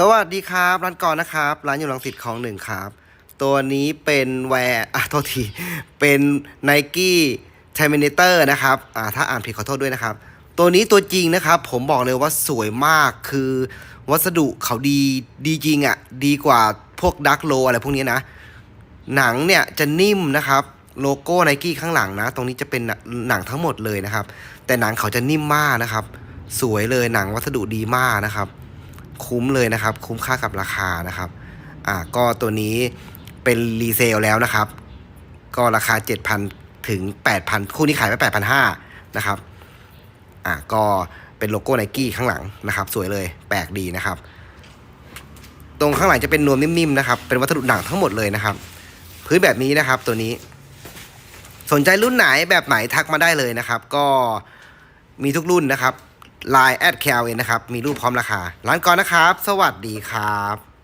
สวัสดีครับ ร้านกรนะครับ ร้านอยู่ลังสิตของหนึ่งครับ ตัวนี้เป็นแวร์อะโทษที เป็น n i กี้ Terminator นะครับอ่าถ้าอ่านผิดขอโทษด้วยนะครับ ตัวนี้ตัวจริงนะครับ ผมบอกเลยว่าสวยมากคือ วัสดุเขาดีดีจริงอะ่ะ ดีกว่าพวกดักโลอะไรพวกนี้นะ หนังเนี่ยจะนิ่มนะครับโลโก้ไนกี้ข้างหลังนะ ตรงนี้จะเป็นหนังทั้งหมดเลยนะครับ แต่หนังเขาจะนิ่มมากนะครับ สวยเลยหนังวัสดุดีมากนะครับ คุ้มเลยนะครับ คุ้มค่ากับราคานะครับอ่าก็ตัวนี้เป็นรีเซลแล้วนะครับ ก็ราคา 7,000 ถึง 8,000 คู่นี้ขายไป 8,500 นะครับอ่าก็เป็นโลโก้ไนกี้ข้างหลังนะครับ สวยเลยแปลกดีนะครับ ตรงข้างหลังจะเป็นนวมนิ่มๆนะครับ เป็นวัสดุหนังทั้งหมดเลยนะครับ พื้นแบบนี้นะครับตัวนี้ สนใจรุ่นไหนแบบไหนทักมาได้เลยนะครับ ก็มีทุกรุ่นนะครับ Line แอดแคลนะครับ มีรูปพร้อมราคาร้านก่อนนะครับ สวัสดีครับ